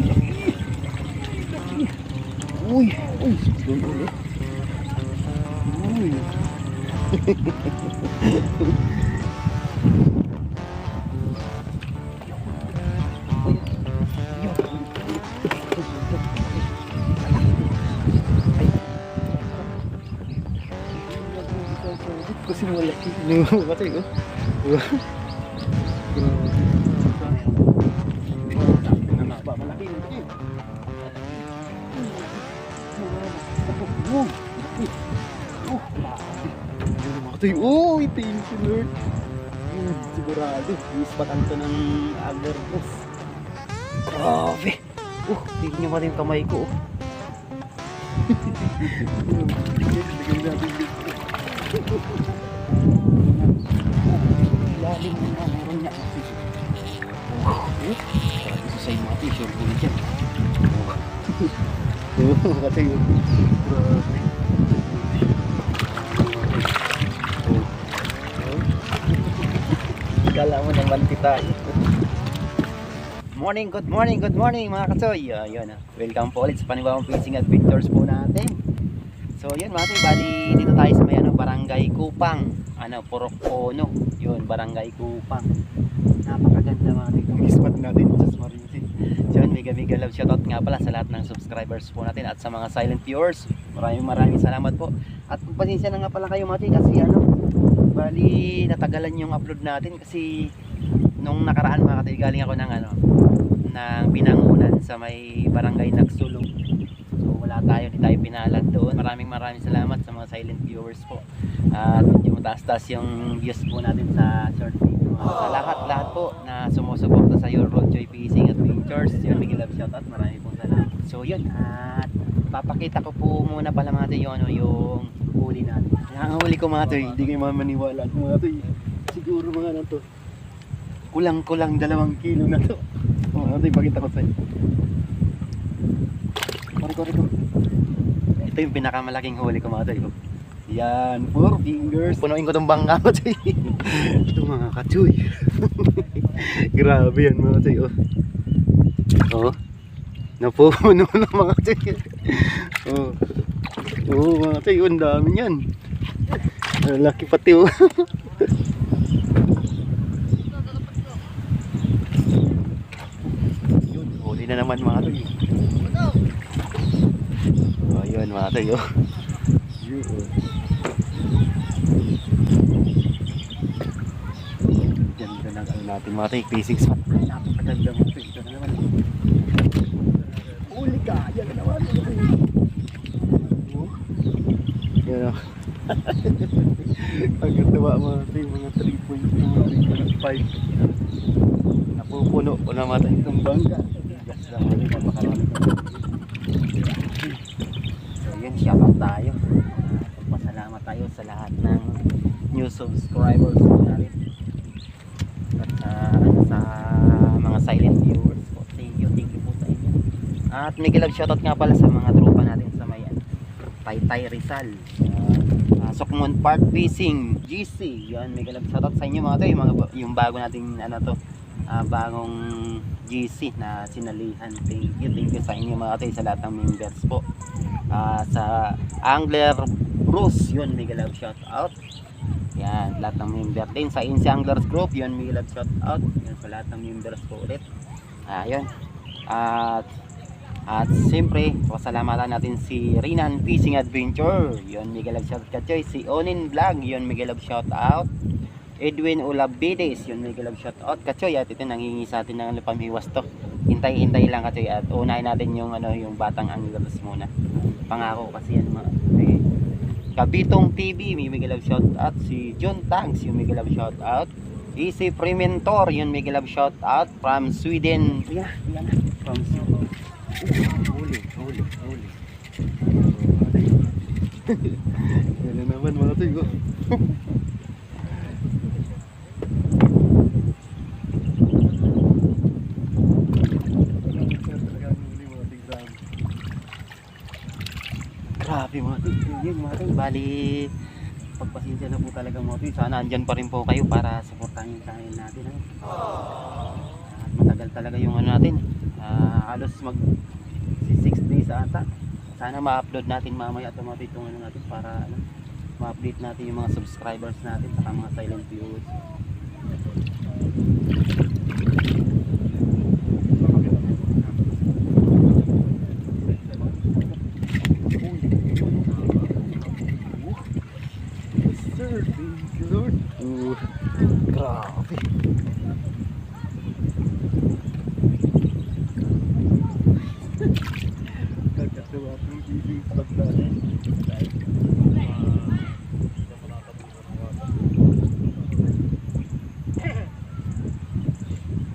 laki. Uy, uy, doon ulit. Uy. Kasi malaki. Oh. Malaki, Matay, oh, thank you Lord. Hmm, sigurado, ispatan to ng agardos. Grabe. Oh, tingin niyo pa rin yung kamay ko. oh. Ilalim mo na, meron niya. Eh, sabi sa sa'yo mga t-shirt ko dyan. Oo, kasi yun. Grabe. Kala mo naman tayo. Morning, good morning, good morning mga katsoy. Uh, yun, ah. welcome po ulit sa panibawang fishing adventures po natin. So yun mga katsoy, bali dito tayo sa may ano, barangay Kupang. Ano, Purok Pono. Yun, barangay Kupang. Napakaganda mga katsoy. Yung spot natin, just Marinsi. So yun, mega mega love shoutout nga pala sa lahat ng subscribers po natin at sa mga silent viewers. Maraming maraming salamat po. At pasensya na nga pala kayo mga katsoy kasi ano, bali natagalan yung upload natin kasi nung nakaraan mga katay galing ako ng ano ng pinangunan sa may barangay Nagsulong so wala tayo di tayo pinalad doon. Maraming maraming salamat sa mga silent viewers po. At medyo mataas-taas yung views po natin sa short video. Sa lahat lahat po na sumusuporta sa Your Road Joy Fishing Adventures. Yun big love shoutout. Marami pong salamat. So yun. At papakita ko po muna pala mga yung, ano, yung huli natin ang huli ko mga tayo hindi kayo mamaniwala mga tayo siguro mga ano to kulang-kulang dalawang kilo na to. Oh, ano ipakita ko sa'yo. Kore, kore, kore. Ito yung pinakamalaking huli ko mga tayo. Yan, four fingers. Punuin ko tong bangka ko tayo. Ito mga kachoy. Grabe yan mga tayo. Oh. Napuno na mga tayo. Oh. Oh, mga tayo, ang dami yan. Laki pati oh. Yun, huli na naman mga toy. Oh, yun mga toy. Oh. Yun, oh. Ganda ng ano natin mga toy. P6 pa. Napakaganda mga toy. Ito na naman. Huli ka! Yan na naman. mga toy. Oh. Yan oh. Ang ba mga toy. Mga 3.2, 3.5 napupuno ko na mata itong naman yung napakarami ko. So yun, shoutout tayo. Pagpasalamat tayo sa lahat ng new subscribers po natin. At ano, sa mga silent viewers po. Thank you, thank you po sa inyo. At may gilag shoutout nga pala sa mga tropa natin sa may ano, Taytay Rizal. Uh, uh, Park Fishing GC. Yan, may gilag shoutout sa inyo mga to. Yung, mga, yung bago nating ano to, ah, bagong GC na sinalihan. Thank you, thank you sa inyo mga tayo sa lahat ng members po. Ah, sa Angler Bruce, yun, mega love shout out. Yan, lahat ng member din. Sa Insi Anglers Group, yun, mega love shout out. Yan, sa lahat ng members po ulit. Ah, yun. At at siyempre, pasalamatan natin si Rinan Fishing Adventure. Yun, mega love shout out. Si Onin Vlog, yun, mega love shout out. Edwin Olabides, yun may galab shout out Kachoy at ito nangingi sa atin ng ano, pamiwas to. Hintay-hintay lang Kachoy at unahin natin yung ano yung batang anglers muna. Pangako kasi yan mga eh, Kabitong TV, may may galab shout out si John Tangs, yung may galab shout out. Easy Prementor, yun may galab shout out from Sweden. Yeah, yan. From Sweden. Huli, huli, huli. Yan na naman mga tayo. Grabe mga. Yun mga tol. Bali, pagpasensya na po talaga mga tol. Sana andyan pa rin po kayo para supportahan yung channel natin. Ano? At matagal talaga yung ano natin Ah, halos mag 6 days ata. Sana ma-upload natin mamaya automatic itong ano natin para ano, ma-update natin yung mga subscribers natin saka mga silent viewers Sir, thank you Lord. Ooh, grabe Kakatawa kong giving spot natin.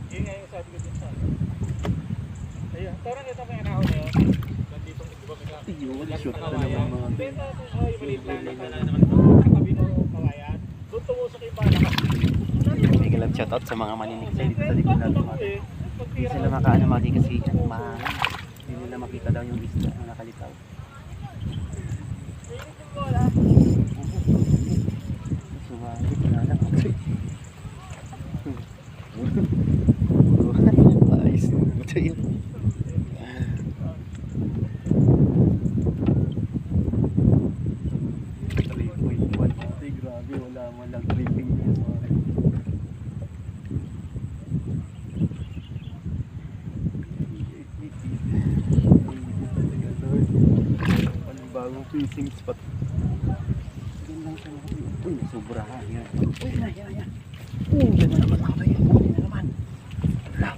Yun nga yung sabi ko dun sa Ayun, parang ito may anahon na yun. Nandito, di ba may ka- Yun, Lakas shoot na na kawayan. naman mga Benta ko, oh, yung maliit lang na katabi ng kawayan. Doon tumusok yung bala. Shoutout sa mga maninig sa dito sa likod natin hindi sila makaano mati kasi mahangin hindi nila makita daw yung nakalitaw Sumalit, wala lang. Ayos na ito yun. Three point one. Ay, grabe, wala man lang tripping niya sa akin. Talaga, Lord. Panibagong fishing spot. Yan lang. Uy, sobra ha. Yan. Uy, yan, yan, yan. Uy, yan na naman nakapit. Uy, na naman. Wala.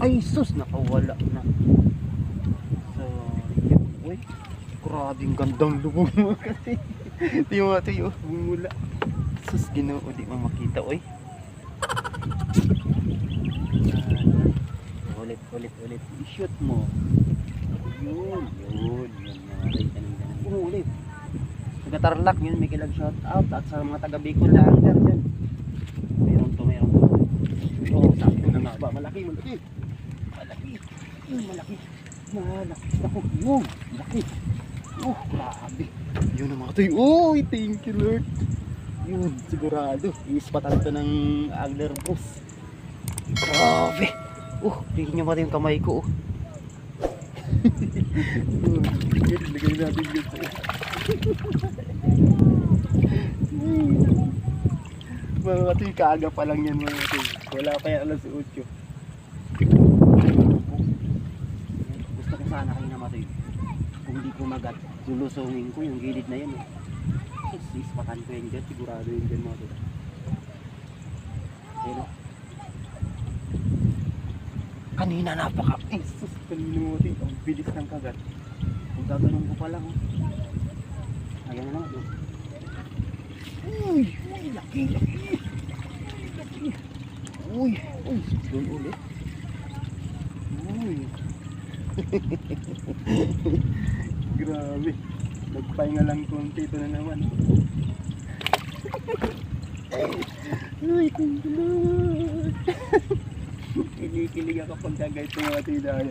Ay, sus, nakawala na. So, yun. Uy, grabing gandang lubog mo kasi. Tiyo nga, tiyo. Bumula. Sus, ginoo, di mo makita, uy. Ah, ulit, ulit, ulit. I-shoot mo. Yun, yun, yun. Nakakay ka ng ganun. Umulit. Taga Tarlac yun, may kilag shout out at sa mga taga Bicol na angler dyan. Meron to, meron to. Oh, sabi ko na nga ba, malaki, malaki. Malaki. Mm, malaki. Malaki. Ako, yun, malaki. Oh, grabe. Yun ang mga tayo. Oh, thank you Lord. Yun, sigurado. Iispatan to ng angler boss. Grabe. Oh, tingin nyo mati yung kamay ko. Oh. Yun, lagay natin dito. Mga katoy, kaaga pa lang yan mga katoy. Wala pa yan alas 8. Gusto ko sana kayo na matoy. Kung di ko magat, lulusungin ko yung gilid na yan. Eh. Sus, ispatan ko yan dyan. Sigurado yun dyan mga katoy. Pero, kanina napaka, sus, kanina mo katoy. Ang bilis ng kagat. Kung gaganon ko pa lang. Oh. Ayan na naman. Oh. Uy, uy, laki, laki. Uy, uy, doon ulit. Uy. Grabe. Nagpahinga lang konti ito na naman. Uy, you Lord. Kinikilig ako pag kagay ito mga tindahan.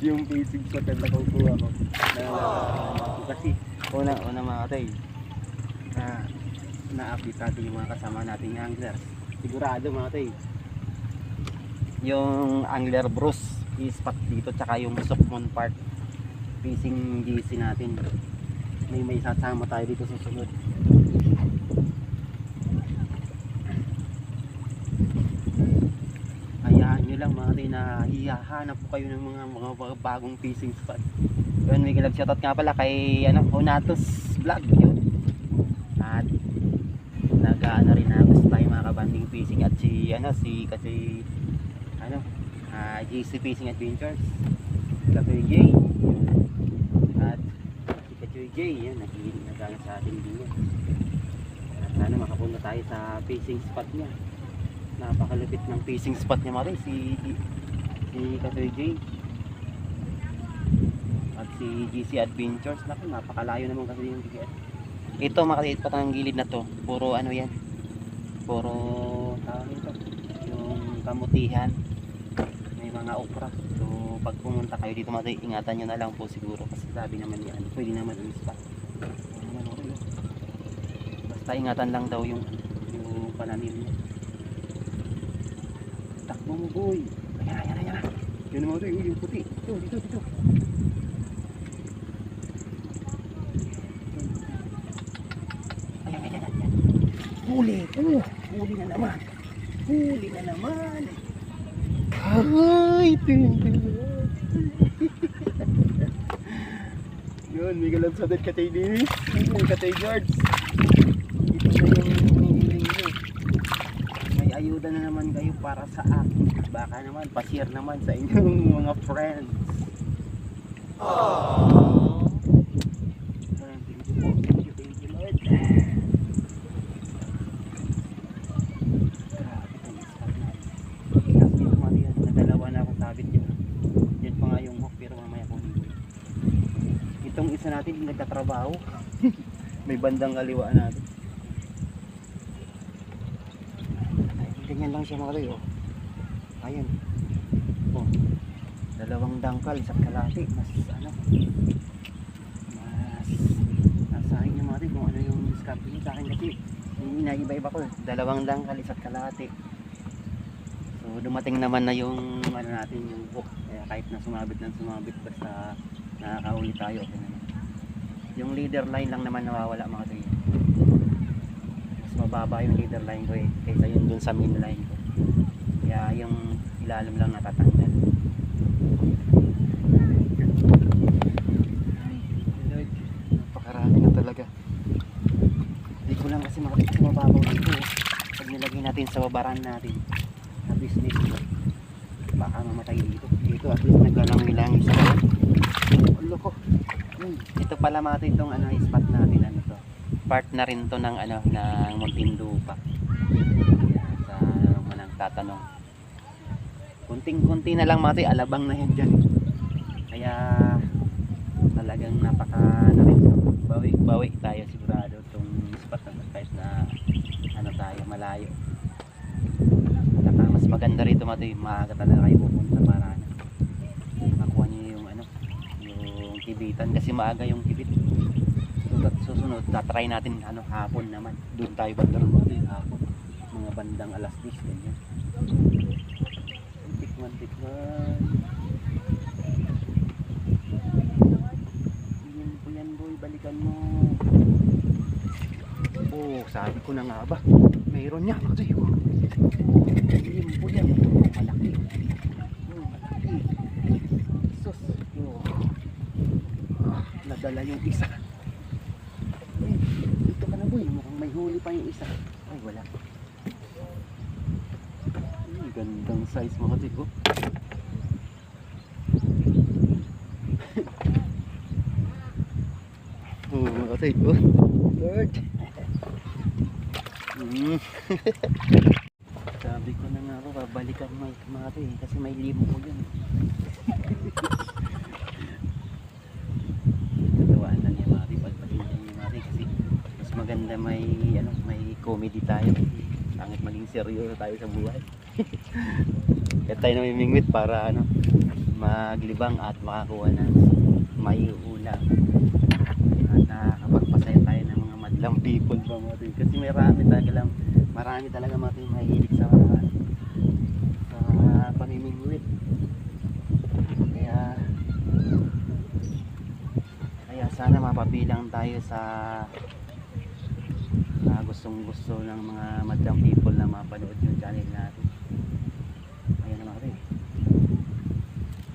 Yung basic sa na nakukuha ko. Na, kasi, una, una mga tay, na, na-update natin yung mga kasama nating anglers. Sigurado mga tay, yung angler bros spot dito, tsaka yung Sokmon Park fishing GC natin. May may sasama tayo dito sa sunod. Tay na hihahanap po kayo ng mga, mga, bagong fishing spot. Yun, may kilag shoutout nga pala kay ano, Onatos Vlog yun. At nag-ano rin na gusto tayo mga kabanding fishing at si ano si kasi ano ah JC Fishing Adventures Katoy J at si Katoy J yun nakikinig na tayo sa ating video at sana makapunta tayo sa fishing spot niya napakalupit ng fishing spot niya mga rin, si si Katoy J. At si GC Adventures. Naku napakalayo naman kasi yung GC ito makaliit pa tayong gilid na to. Puro ano yan? Puro tawag ito yung kamutihan. May mga okra. So pag pumunta kayo dito mga ingatan nyo na lang po siguro. Kasi sabi naman yan pwede naman yung spot. Oh. basta ingatan lang daw yung yung pananim niya Takbo mo, boy. Ayan, ayan, ayan. Yan mga tayo, yung puti. Dito, dito, dito. Ayan, ayan, ayan. Huli. Oh, huli na naman. Huli na naman. Ay, tingin Yun, may galang sa ka tayo din. May ka tayo George. Ito na yung hinihiling nyo. Ayuda na naman kayo para sa akin. Baka naman, pa-share naman sa inyong mga friends. Aww. Itong isa natin, nagtatrabaho. May bandang kaliwa natin. Ganyan lang siya mga kayo. Ayan. Oh. Dalawang dangkal sa kalati. Mas ano. Mas nasa akin yung mga kayo kung ano yung discount niyo sa akin kasi hindi na iba-iba ko. Dalawang dangkal isa't kalati. So dumating naman na yung ano natin yung hook. Kaya kahit na sumabit ng sumabit basta nakakauli tayo. Yung leader line lang naman nawawala mga kayo. Mababa yung leader line ko eh kaysa yun dun sa main line ko. Kaya yung ilalim lang natatanggal. Ay, napakarami na talaga. Hindi ko lang kasi makapit mababaw dito. eh. Pag nilagay natin sa babaran natin sa business ko, baka mamatay dito. Dito at least naglalangilangi sa bawat. Ulo ko. Hmm. Ito pala mga ito itong ano, spot natin. Ano? Part na rin to ng ano, ng Muntinlupa. Sa mga nagtatanong. Kunting-kunti na lang mga ito, alabang na yan dyan. Kaya talagang napaka ano rin to. Bawi, bawi tayo sigurado itong spot na kahit na ano tayo, malayo. Saka mas maganda rito mga ito, maaga talaga kayo pupunta para ano, makuha niyo yung ano, yung kibitan kasi maaga yung kibit. Susunod, susunod, tatry natin ano hapon naman. Doon tayo banda rin mga ito, hapon. Mga bandang alas 10 ganyan. Tikman, tikman. Yan po yan boy, balikan mo. Oh, sabi ko na nga ba. Mayroon niya. Kasi. Yan po yan. Malaki. Malaki. Ah, nadala yung isa. Eh, dito ka na boy. Mukhang may huli pa yung isa. Ay, wala. Ay, gandang size mo kasi ko. Oo, mga kasi ko. Lord. Mm. Sabi ko na nga ako, babalikan mo yung kamari eh, kasi may limo ko yun. Natawaan lang yung mari, pagpatindi yung mari kasi mas maganda may, ano, may comedy tayo. Pangit maging seryoso tayo sa buhay. Kaya tayo namimingwit para ano, maglibang at makakuha ng may ulam. At nakakapagpasaya tayo ng mga madlang people pa mga tol. Kasi may marami talaga lang, marami talaga mga tol mahilig sa sa pamimingwit. Kaya kaya sana mapabilang tayo sa gustong gusto ng mga madlang people na mapanood yung channel natin. Ayan na mga tol.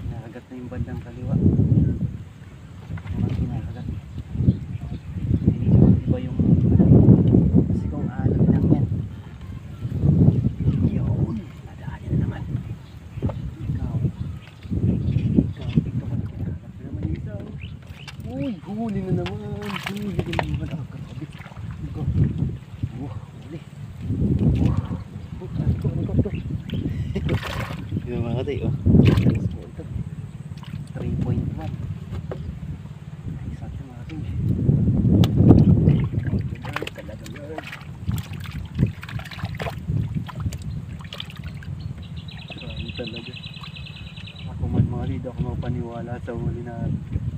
Nakagat na yung bandang kaliwa. Mga kinakagat. Iba yung kasi kung alam lang yan. Yun. Nadaan na naman. Ikaw. Ikaw. Ikaw ka na kinakagat na naman yung isa. Uy, huli na naman. Huli na naman. Ah, grabe. Ikaw. Oh, huli. Oh. Oh, ito, ito, ito. Yung mga tayo, oh. Size po ito. 3.1. Isa ito mga tayo. Ganyan, talaga yan. Grabe talaga. Ako rin, ako mapaniwala sa huli na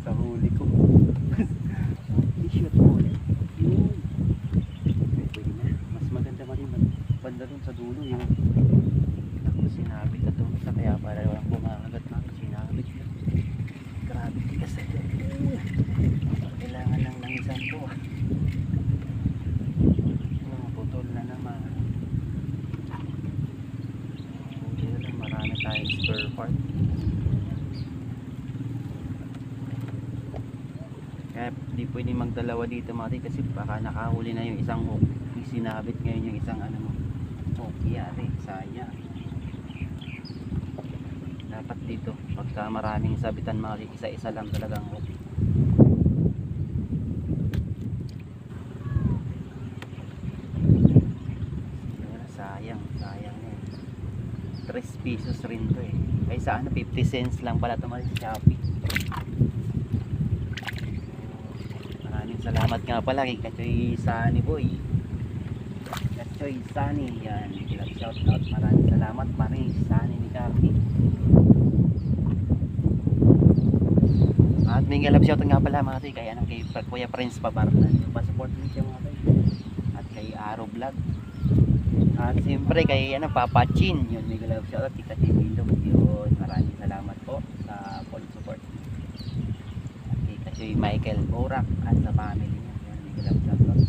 sa huli ko. I-shoot huli. Yun. Pwede na. Mas maganda pa rin. Banda dun sa dulo yung magdalawa dito mga tay, kasi baka nakahuli na yung isang hook. Sinabit ngayon yung isang ano mo. Hook, yari, sayang. Dapat dito, pagka maraming sabitan mga tay, isa-isa lang talagang hook. Sayang, sayang eh. 3 pesos rin to eh. Ay sa ano, 50 cents lang pala ito sa Shopee. Maraming salamat nga pala kay Kachoy Sunny Boy. Kachoy Sunny, yan. Kilag shout out. Maraming salamat pa rin Sunny ni Carly. At may galap shout out nga pala mga toy kay ano kay Kuya Prince Pabarnan. Yung pa-support din siya mga toy. At kay Aro Vlog. At siyempre kay ano Papa Chin, yun may galap shout out kay Kachoy Bilog. Yun, maraming salamat po sa full support. Kachoy Michael Borak at sa family niya. Shout out.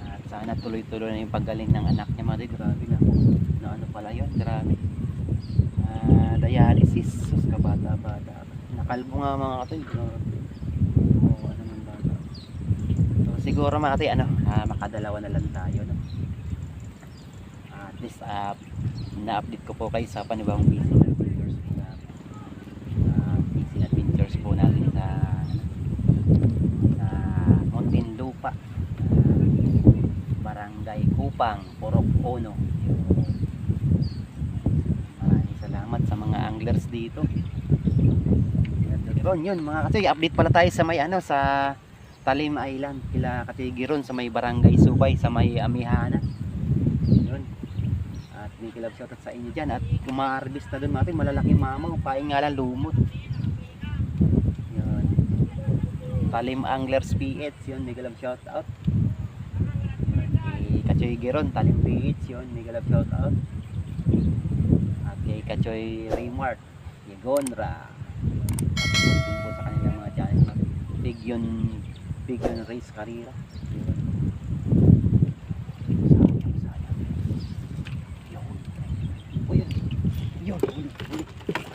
At sana tuloy-tuloy na yung paggaling ng anak niya mga. Grabe na. Na ano pala yun, grabe. Ah, dialysis. Sus, kabata-bata. Nakalbo nga mga katoy. Oo, ano man bata. So, siguro mga katoy, ano, ah, makadalawa na lang tayo. No? At least, ah, na-update ko po kayo sa panibawang fishing adventures po natin. Ah, fishing adventures po natin sa, ano, sa Mountain Lupa. Ah, Barangay Kupang, Purok Ono. Maraming salamat sa mga anglers dito. Yun, yun mga kasi update pala tayo sa may ano sa Talim Island. Kila Katigiron sa may Barangay Subay sa may Amihana. Yun. At may kilab sa sa inyo dyan. At kung ma-harvest na doon mga tayo, malalaking mamaw. Paing nga lang lumot. Talim Anglers PH. Yun, may kilab shout out. Kachoy Giron, Talim PH. Yun, may kilab shout out. At kay Kachoy Remart. Yegonra. At po sa kanilang mga channel. Big yun, big race karira. Yun. Sayang, sayang. Yun. O yun. Yun, huli, huli.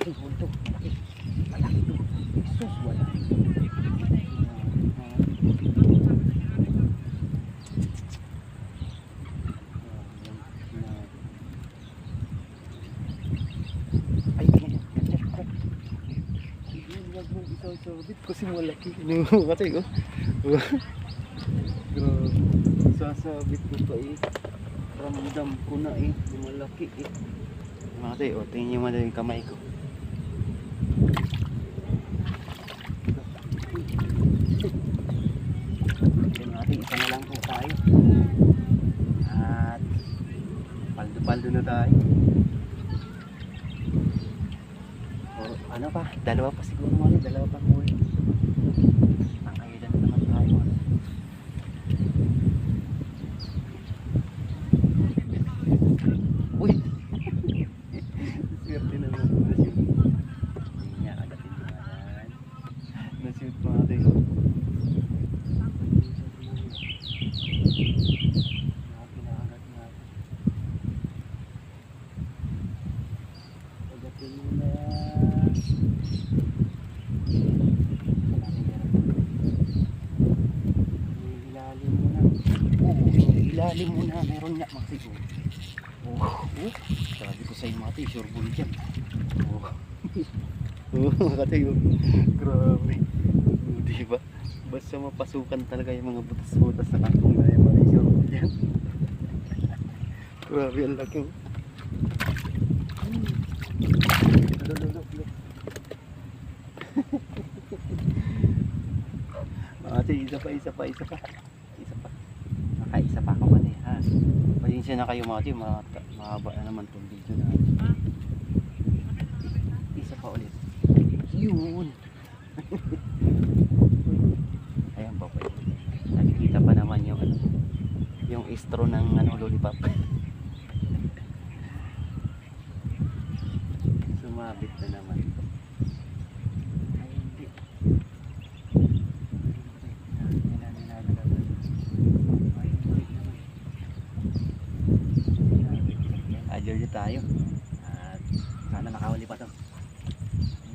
Ay, huli to. Malaki. Malaki to. Jesus, wala. Ay, ganyan. Ganyan. Huwag mo kasi malaki. Ano kasi oh. Grabe. Sasabit ko pa eh. Ramdam ko na eh. Malaki eh. Mga tayo, o, tingin yung kamay ko. Yun natin, isa na lang po tayo. At paldo-paldo na tayo. Ano pa, dalawa pa siguro mga dalawa pa huli. Ang ayudan na naman tayo. ano. Uy! Swerte naman. Nashoot. Hindi niya kagatin naman. Nashoot mga tayo. Nakakinakat nga. Pagatin mo na. May ilalim mo na. Na. Meron nga mga siguro. Oh, oh. Sabi ko sa iyo mga tayo, sure bull dyan. Oh. Oo, makatayo. Grabe. Oh, di ba? Basta mapasukan talaga yung mga butas-butas sa kantong na yung mga sure bull dyan. Grabe ang laki. oh. Lo, lo, lo, lo. Mga tayo, isa pa, isa pa, isa pa. Isa pa. Nakaisa pa ako man eh, ha? Pasensya na kayo mga mga, mahaba na naman itong video na. Isa pa ulit. Yun! Ayan ba pwede? Nakikita pa naman yung ano, yung istro ng ano, lollipop. Sumabit na naman. Ay, hindi. Adyo tayo. At Sana nakahuli pa to.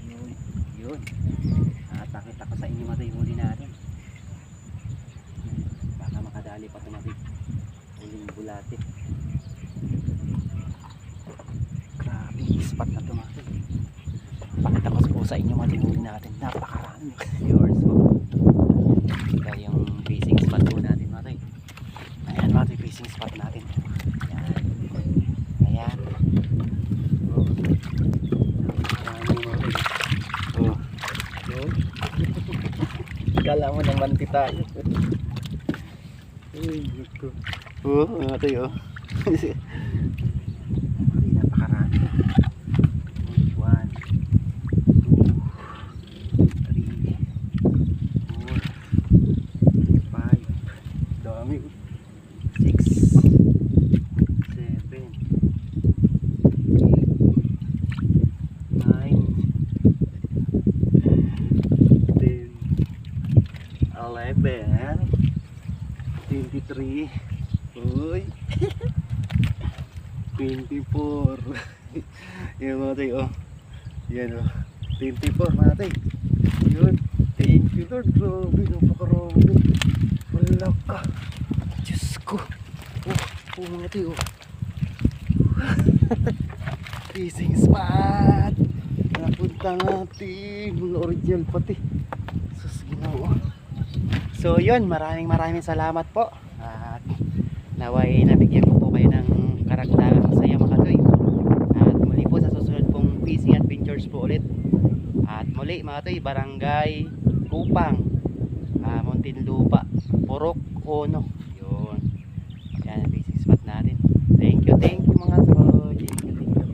Yun. Yun. Natakit ako sa inyo mati huli natin. Baka makadali pa to. Huling bulate. Grabe spot na to mati. Po sa inyo mati huli natin. Napakarami. Viewers ko. Ito yung fishing spot po natin mati. Ayan mati fishing spot natin. Ayan. Ayan. Oh. Oh. Yun. Kala mo naman. Uy, Diyos ko. Oh, ito yun. dami. Six, seven, eight, nine, ten, eleven, twenty-three, uy, twenty-four. Yan mga tayo, oh. Yan oh. 24 mga tayo. Mga tayo. Fishing spot. Napunta natin. Original pati. Sus, ginoo. So yun, maraming maraming salamat po. At naway nabigyan ko po kayo ng karagdagang saya makatoy. At muli po sa susunod pong fishing adventures po ulit. At muli mga barangay Kupang, uh, Muntinlupa, Purok, Ono. Yun. Yan ang fishing spot natin. Thank you, thank you mga toy. Thank you, thank you.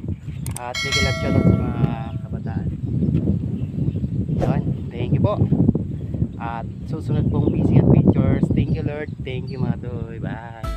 At sige lang shoutout sa mga kabataan. Yun, thank you po. At susunod pong fishing adventures. Thank you Lord. Thank you mga toy. Bye.